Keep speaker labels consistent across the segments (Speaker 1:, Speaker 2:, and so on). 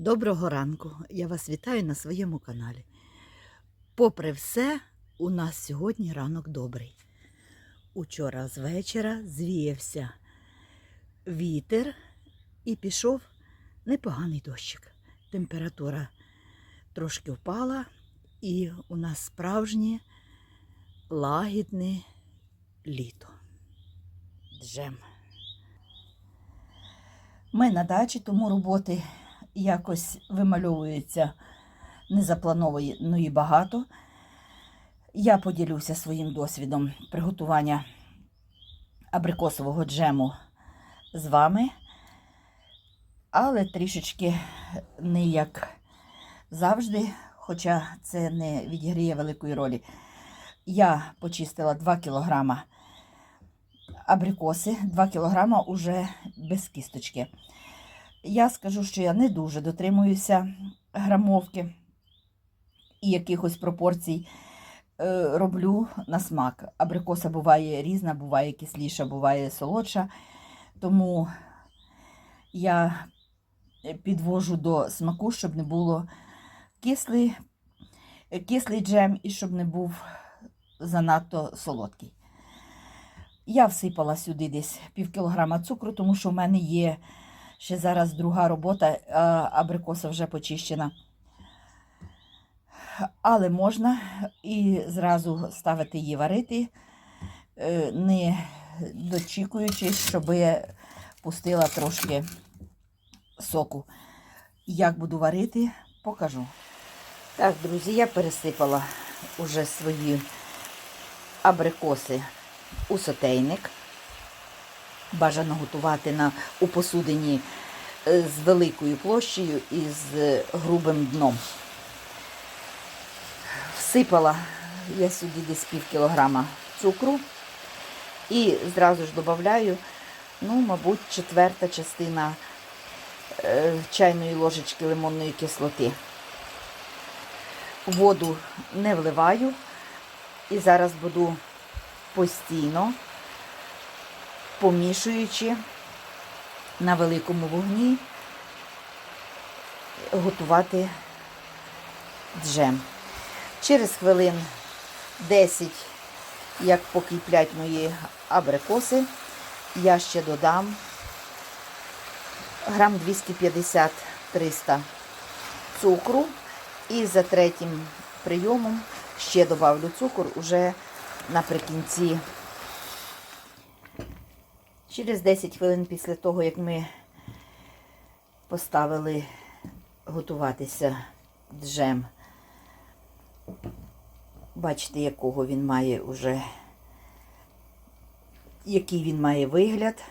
Speaker 1: Доброго ранку! Я вас вітаю на своєму каналі. Попри все, у нас сьогодні ранок добрий. Учора з вечора звіявся вітер і пішов непоганий дощик. Температура трошки впала, і у нас справжнє лагідне літо. Джем. Ми на дачі, тому роботи якось вимальовується незапланованої багато. Я поділюся своїм досвідом приготування абрикосового джему з вами, але трішечки не як завжди, хоча це не відіграє великої ролі. Я почистила 2 кілограма абрикоси, 2 кілограма уже без кісточки. Я скажу, що я не дуже дотримуюся грамовки і якихось пропорцій е, роблю на смак. Абрикоса буває різна, буває кисліша, буває солодша. Тому я підвожу до смаку, щоб не було кислий, кислий джем і щоб не був занадто солодкий. Я всипала сюди десь пів кілограма цукру, тому що в мене є ще зараз друга робота, абрикоса вже почищена. Але можна і зразу ставити її варити, е, не дочікуючись, щоб пустила трошки соку. Як буду варити, покажу. Так, друзі, я пересипала уже свої абрикоси у сотейник. Бажано готувати на, у посудині е, з великою площею і з грубим дном. Всипала я сюди десь пів кілограма цукру і зразу ж додаю, ну, мабуть, четверта частина е, чайної ложечки лимонної кислоти. Воду не вливаю і зараз буду постійно помішуючи на великому вогні, готувати джем. Через хвилин 10, як покиплять мої абрикоси, я ще додам грам 250-300 цукру і за третім прийомом ще добавлю цукор уже наприкінці. Через 10 хвилин після того, як ми поставили готуватися джем, бачите, якого він має уже, який він має вигляд.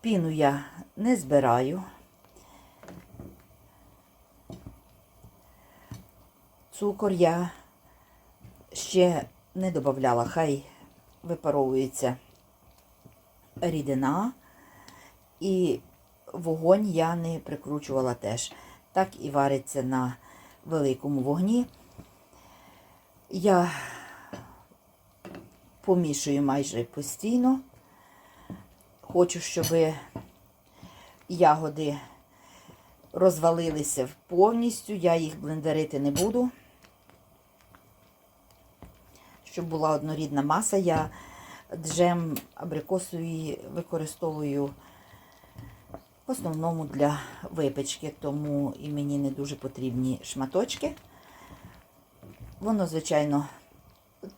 Speaker 1: Піну я не збираю. Цукор я ще не додавала, хай випаровується рідина, і вогонь я не прикручувала теж. Так і вариться на великому вогні. Я помішую майже постійно. Хочу, щоб ягоди розвалилися повністю, я їх блендерити не буду щоб була однорідна маса. Я джем абрикосовий використовую в основному для випечки, тому і мені не дуже потрібні шматочки. Воно, звичайно,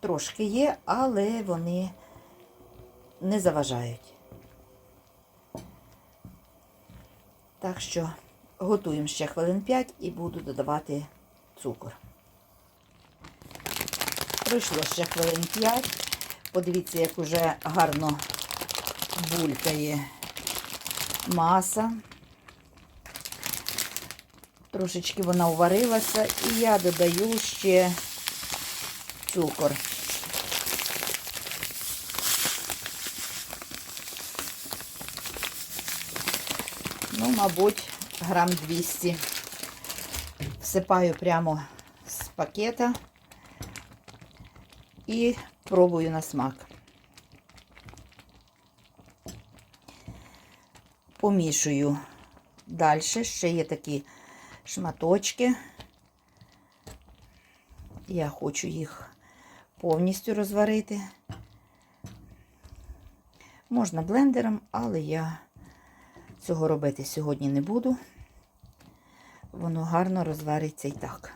Speaker 1: трошки є, але вони не заважають. Так що готуємо ще хвилин 5 і буду додавати цукор. Пройшло ще хвилин 5. Подивіться, як уже гарно булькає маса. Трошечки вона уварилася і я додаю ще цукор. Ну, мабуть, грам 200. Всипаю прямо з пакета і пробую на смак. Помішую Далі ще є такі шматочки. Я хочу їх повністю розварити. Можна блендером, але я цього робити сьогодні не буду. Воно гарно розвариться і так.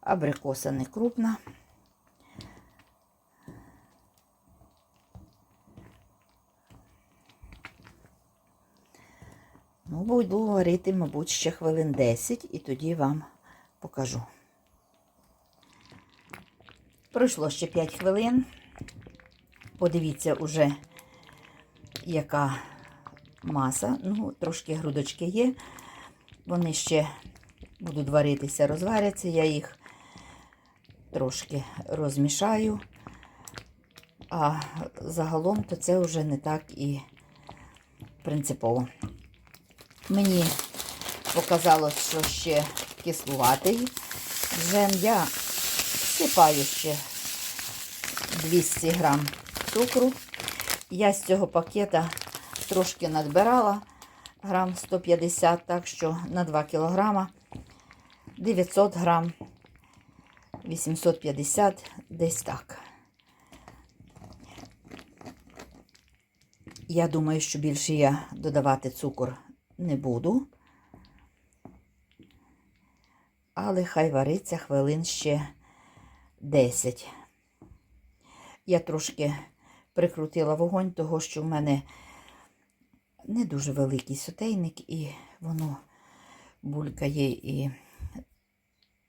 Speaker 1: Абрикоса не крупна. Ну, буду варити, мабуть, ще хвилин 10 і тоді вам покажу. Пройшло ще 5 хвилин. Подивіться уже, яка маса. Ну, трошки грудочки є. Вони ще будуть варитися, розваряться. Я їх трошки розмішаю. А загалом то це вже не так і принципово. Мені показалось, що ще кислуватий джем. Я всипаю ще 200 грам цукру. Я з цього пакета трошки надбирала грам 150, так що на 2 кілограма 900 грам, 850, десь так. Я думаю, що більше я додавати цукор не буду. Але хай вариться хвилин ще 10. Я трошки прикрутила вогонь, того що в мене не дуже великий сотейник, і воно булькає і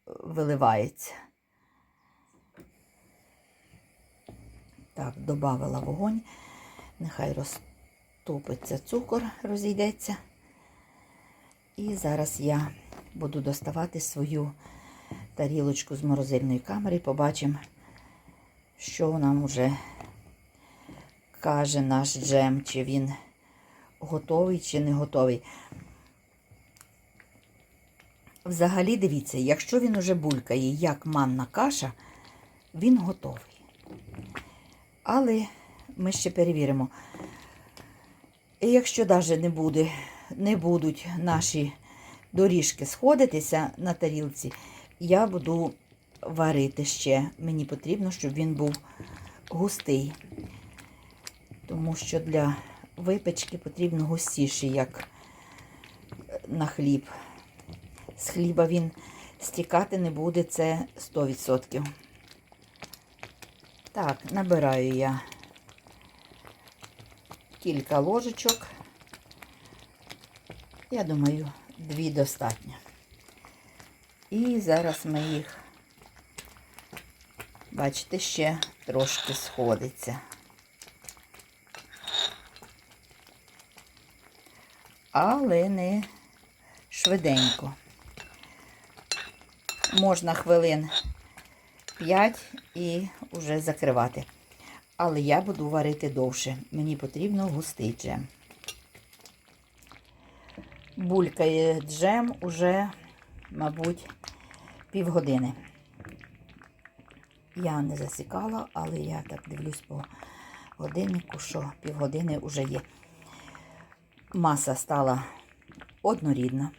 Speaker 1: виливається. Так, додавила вогонь, нехай розтопиться цукор, розійдеться. І зараз я буду доставати свою тарілочку з морозильної камери. Побачимо, що нам вже каже наш джем, чи він готовий, чи не готовий. Взагалі, дивіться, якщо він уже булькає, як манна каша, він готовий. Але ми ще перевіримо. І якщо навіть не буде, не будуть наші доріжки сходитися на тарілці, я буду варити ще. Мені потрібно, щоб він був густий. Тому що для випечки потрібно густіший, як на хліб. З хліба він стікати не буде, це 100%. Так, набираю я кілька ложечок. Я думаю, дві достатньо. І зараз ми їх, бачите, ще трошки сходиться. Але не швиденько. Можна хвилин 5 і вже закривати. Але я буду варити довше. Мені потрібно густий джем. Булькає джем уже, мабуть, півгодини. Я не засікала, але я так дивлюсь по годиннику, що півгодини вже є. Маса стала однорідна.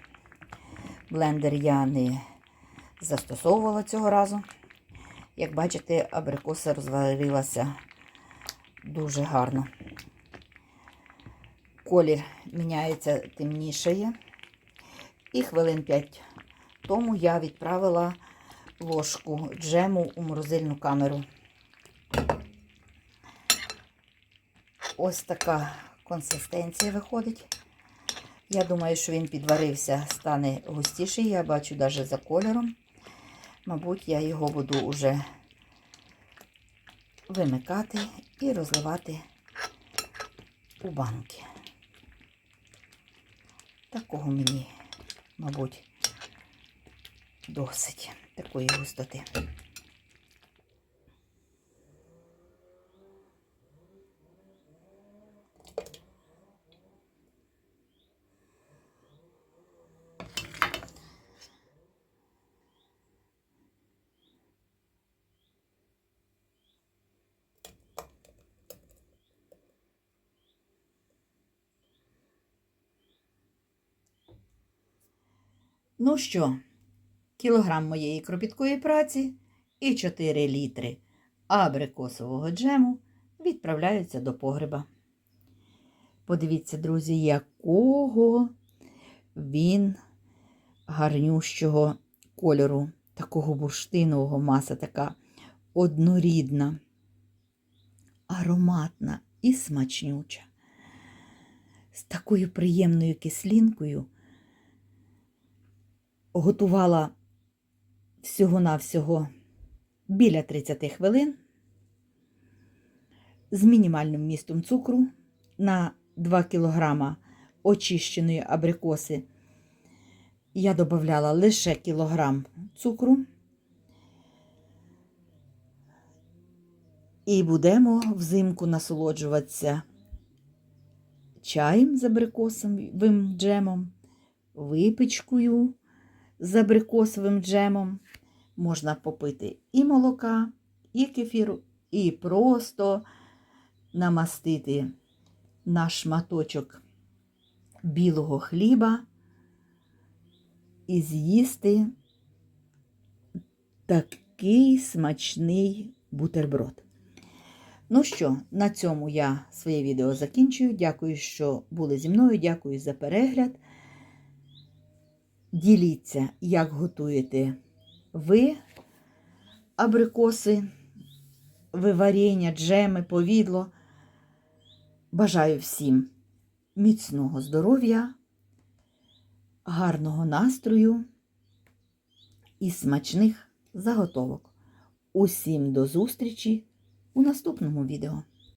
Speaker 1: Блендер я не застосовувала цього разу. Як бачите, абрикоса розварилася дуже гарно. Колір міняється темнішає. І хвилин 5 тому я відправила ложку джему у морозильну камеру. Ось така консистенція виходить. Я думаю, що він підварився, стане густіший. Я бачу навіть за кольором. Мабуть, я його буду вже вимикати і розливати у банки. Такого мені, мабуть, досить такої густоти. Ну що, кілограм моєї кропіткої праці і 4 літри абрикосового джему відправляються до погреба. Подивіться, друзі, якого він гарнющого кольору, такого бурштинового маса, така однорідна, ароматна і смачнюча. З такою приємною кислинкою готувала всього-навсього біля 30 хвилин з мінімальним містом цукру на 2 кг очищеної абрикоси. Я додавала лише кілограм цукру. І будемо взимку насолоджуватися чаєм з абрикосовим джемом, випічкою з абрикосовим джемом. Можна попити і молока, і кефіру, і просто намастити на шматочок білого хліба і з'їсти такий смачний бутерброд. Ну що, на цьому я своє відео закінчую. Дякую, що були зі мною. Дякую за перегляд. Діліться, як готуєте ви абрикоси, ви варення, джеми, повідло. Бажаю всім міцного здоров'я, гарного настрою і смачних заготовок. Усім до зустрічі у наступному відео.